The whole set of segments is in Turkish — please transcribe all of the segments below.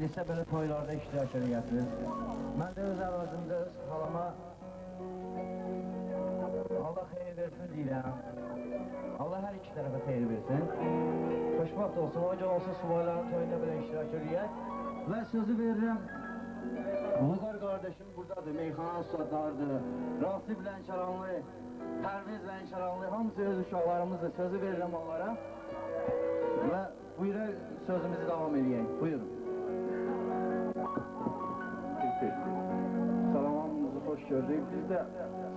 neçə belə toylarda iştirak edirsiniz. Mən də öz əvəzimdə öz halama Allah xeyir versin deyirəm. Allah hər iki tərəfə xeyir versin. Xoşbaxt olsun, gün olsun subayların toyunda belə iştirak edək. Və sözü verirəm Bulgar kardeşim buradadır, meyxana ustadardır. Rasip Lənkəranlı, Pərviz Lənkəranlı, hamısı öz uşaqlarımızdır. Sözü verirəm onlara. Və buyuraq sözümüzü davam edək. Buyurun. Gördük. Biz de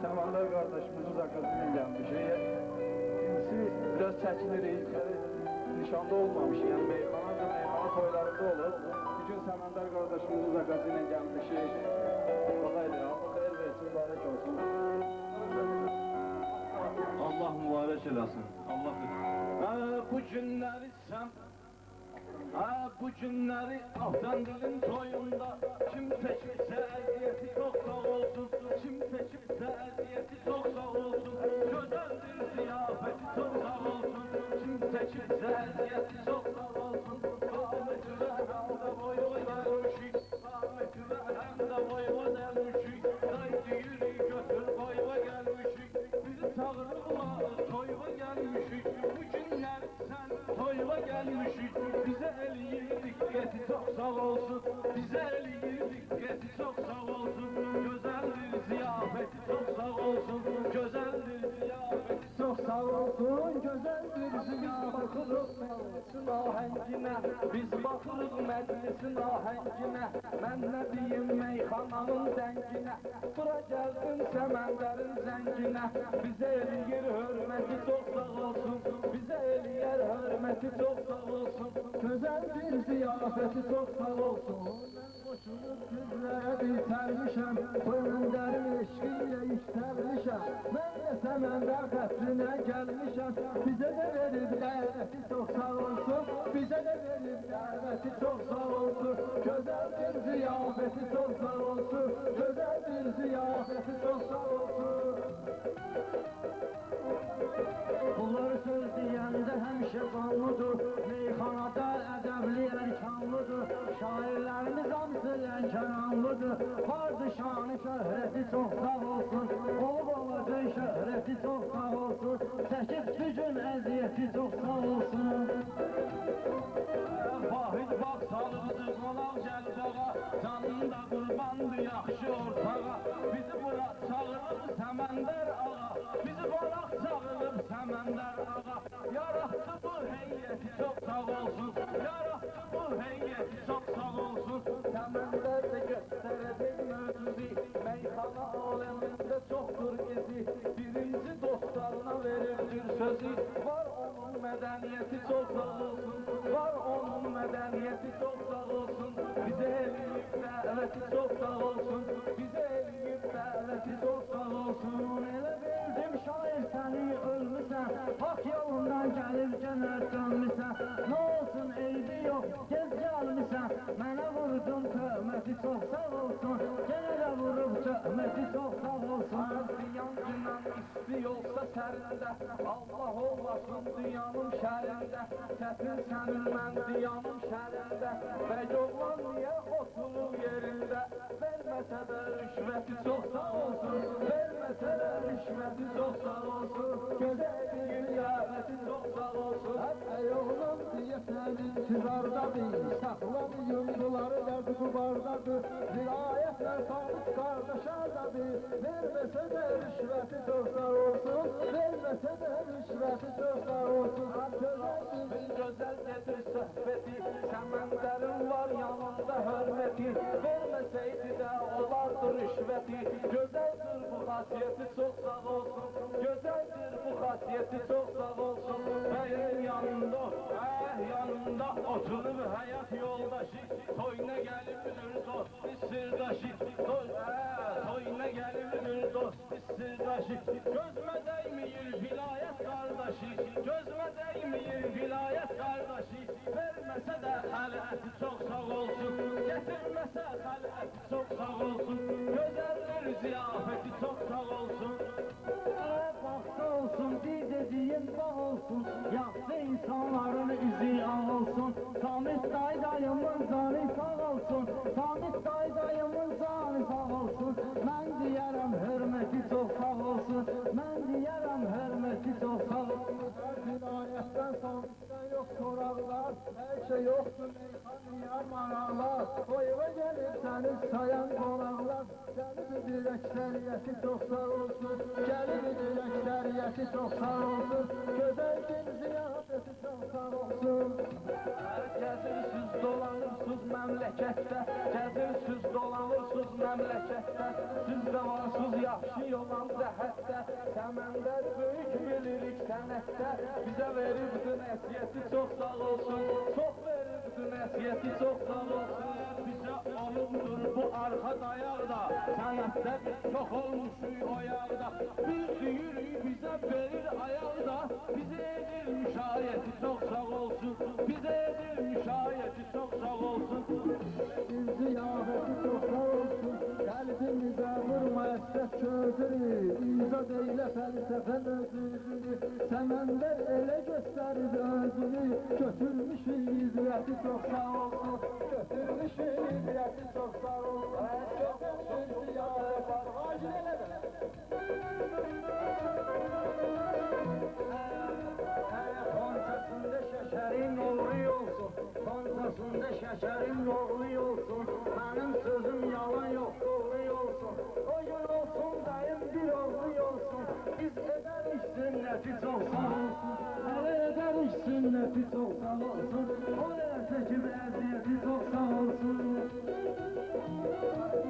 Səmanlar kardeşimizin zakatıyla gelmişik. Kendisi biraz. Yani nişanda olmamış. Yani meyxana da meyxana toylarında olur. Bir gün Səmanlar kardeşimizin zakatıyla gelmişik. Bakaydı. Allah hayır versin, mübarek olsun. Allah mübarek eləsin. Allah Ha, bu günləri sən Ha, bu günləri Afgan dilin toyunda Kim çəkibsə əziyyəti çox sağ olsun. Kim çəkibsə əziyyəti çox sağ olsun. Gözəldir ziyafəti çox sağ olsun. Kim çəkibsə əziyyəti çox sağ olsun. Rahmeti və həmdə boyu dərmişik Rahmeti və həmdə boyu dərmişik Haydi yürü götür boyva gəlmişik Bizi çağırırlar toyva gəlmişik olsun eləyir diqqəti çox sağ olsun. Gözəldir ziyafəti çox sağ olsun. Gözəldir sağ olsun Gözəldir ziyafəti çox sağ olsun Ahənginə biz baxırıq məclisin ahənginə Mən nə deyim meyxananın zənginə Bura gəldim səməndərin zənginə Bizə eləyir hörməti çox sağ olsun. Bizə eləyər hörməti çox sağ olsun. Gözəl bir ziyafəti çox sağ olsun Qoşulub güzlərə bitərmişəm, Toyundarin eşqiyle iştərmişəm. Mən də səməndə qəsrinə gəlmişəm, bizə də verib dəvəti çox sağ olsun, bizə də verib dəvəti çox sağ olsun. Gözəl bir ziyafəti çox sağ olsun, gözəl bir ziyafəti çox sağ olsun. Meyxanada ədəbli ərkanlıdır, şairlərimiz hamısı lənkəranlıdır, vardı şanı şöhrəti çox sağ olsun, olub olacaq şöhrəti çox sağ olsun, çəkib gücün əziyyəti çox sağ olsun. Vahid bak qonaq gəldağa Canında verirdir sözü Var onun mədəniyyəti çox sağ olsun Var onun mədəniyyəti çox sağ olsun Bizə eləyib dəvəti çox sağ olsun Bizə eləyib dəvəti çox sağ olsun Elə bildim şair səni ölmüsən, hak yolundan gəlib gənər dönmüsən. Nə olsun eybi yox, gez gəlmisən, mənə vurdun töhməti çox sağ olsun, genə olsun. Ziyan gündən isti yolsa sərində Allah olmasın dünyanın şərində Çətin sənin mən dünyanın şərində Və yoxlan niyə oturur yerində Verməsə də rüşvəti çox sağ olsun Verməsə də rüşvəti çox sağ olsun qiyafəti olsun Hətta yolun diye sen intizardadır, saxlamayın bunları dərdi kubardadır. Vilayətlər tanış qardaşardadır, verməsə də rüşvəti çox sağ olsun, verməsə də rüşvəti çox sağ olsun. Bir gözəl gedir söhbəti Səməndərin var yanında hörməti Verməsəydi də olardı rüşvəti Gözəldir bu xasiyyəti çox sağ olsun Gözəldir bu xasiyyəti çox sağ olsun Bəyin yanında, eh yanında Oturub həyat yoldaşı Toyuna gəlibdir dost bir sırdaşı Toy, eh, Toyuna gəlibdir dost bir sırdaşı Gözmə dəyməyir vilayət qardaşı Gözmə dəyməyir Ziyafəti çox sağ olsun. Baxsa olsun, bir dediyin bağ olsun, yaxşı insanların izi ağ olsun, Samit dayı dayımın canı sağ olsun. Samit dayı dayımın canı sağ olsun. Ben diyərəm hürmeti çok Ben hürmeti çok sağ olsun Vilayetten Samit'ten yok sorarlar Her şey yoktur meyhaneye mararlar O eve gelir seni sayan konaklar. Gelir bir ekseriyeti çok sağ olsun. Gelir bir ekseriyeti çok sağ olsun. Güzel gün ziyafeti çok sağ olsun. Gəzirsiz, dolanırsız məmləkətdə Gəzirsiz, dolanırsız məmləkətdə Siz də varsız yaxşı böyük bilirik sənətdə Bizə veribdi nəsiyyəti çox sağ olsun. Çox veribdi nəsiyyəti çox sağ olsun. Bizə olubdur bu arxa dayaqda. Sənətdə biz çox olmuşuq o yağda. Biz deyirik bizə verir ayaqda. Bizə edir müşayiəti çox sağ olsun. Bizə edir müşayiəti çox sağ olsun İzad eyle felsefen Semender ele gösterir özünü Götürmüşün hizmeti çok sağ olsun Götürmüşün hizmeti çok sağ olsun Götürmüşün ziyafeti Acil ele be. Koncasında şekerin uğru olsun Benim sözüm yalan yok doğru olsun O gün olsun dayım bir uğru olsun Biz ederiz sünneti çok sağ olsun. Hele ederiz sünneti çok sağ olsun. O neresi ki eziyeti çok sağ olsun.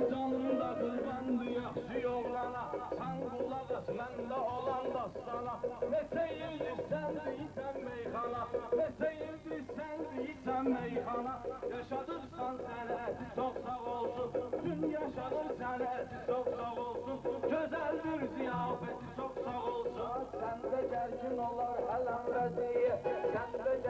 Canım da qurbandı yaxşı yoğlana Sən qulaq as məndə olan dastana sənəti çox sağ olsun. Gözəldir ziyafəti çox sağ olsun. Səndə gərgin olar hələm vəziyyət Səndə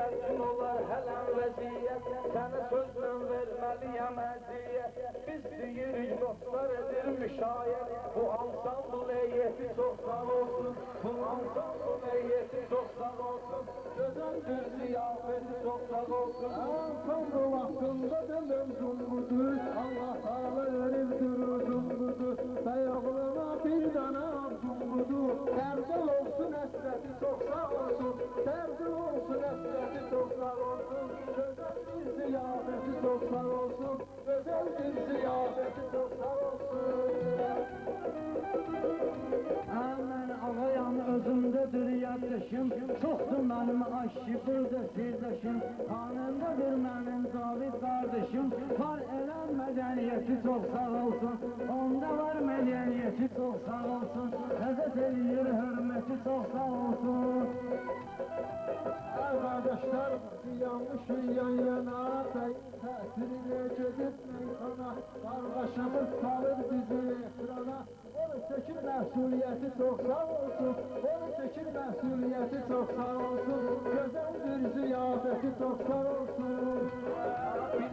gərgin olar hələm vəziyyət Sənə sözlə verməliyəm əziyyət Biz deyirik dostlar edir müşayət Bu ansambl heyeti çox sağ olsun. Bu ansambl heyeti çox sağ olsun. Gözəldir ziyafəti çox sağ olsun. Ensemble hakkında demem budur. Allah Teala verirdir uzunludur Beyoğluna bir tane olsun esreti çok sağ olsun. Derdi olsun esreti sağ olsun Özel bir ziyafeti sağ olsun Özel bir ziyafeti sağ olsun. Hemen ağayan özümdedir yaddaşım Çoktu benim aşçı burada sirdaşım Kanımdadır benim zabit kardeşim Var elen medeniyeti çok sağ olsun. Onda var medeniyeti çok sağ olsun. Ediyor hürmeti çok sağ olsun. Ay kardeşler yanlış yan yana Tesirine gidip meydana Kargaşamız salır bizi ekrana. Onu çekir mesuliyeti çok sağ olsun. Onu çekir mesuliyeti çok sağ olsun. Güzel bir ziyafeti çok sağ olsun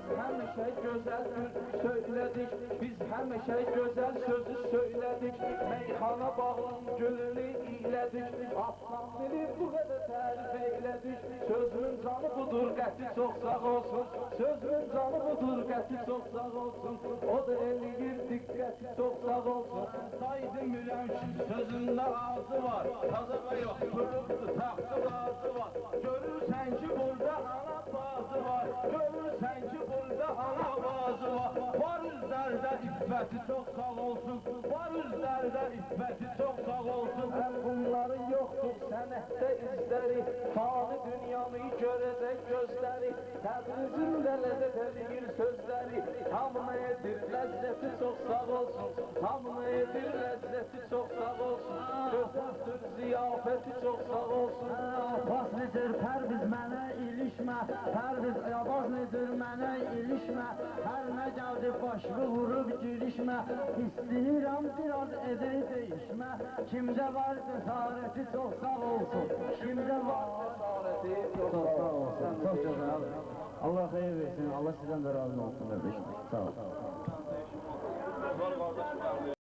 Biz həmişə gözəl söz söylədik Biz həmişə gözəl sözü söylədik Meyxana bağlan gülünü iylədik Aslan dili bu qədər tərif eylədik Sözün canı budur qəti çox sağ olsun. Sözün canı budur qəti çox sağ olsun. O da eləyir diqqəti çox sağ olsun. Saydı mürəmşin sözündə ağzı var? Tazağa yox, qırıqdı, taxtı bazı var. Görürsən iffəti çox sağ olsun. Var üzlərdə iffəti çox sağ olsun. Həm bunların yoxdur sənətdə izləri Fani dünyanı görəcək gözləri Təbrizin də ləzzət edir sözləri Hamına edir ləzzəti çox sağ olsun. Hamına edir ləzzəti çox sağ olsun. Gözəldir ziyafəti çox sağ olsun. Bas nedir pərviz mənə ilişmə Pərviz yabaz nedir mənə ilişmə Hər nə gəldi başımı vurub girişmə İstəyirəm biraz edir değişmə Kimdə var cəsarəti çox sağ olsun Kimdə var Cəsarəti Çox sağ olsun, çox gözəl Allah xeyir versin, Allah sizdən də razı olsun qardaşım Sağ ol. Var qardaşım,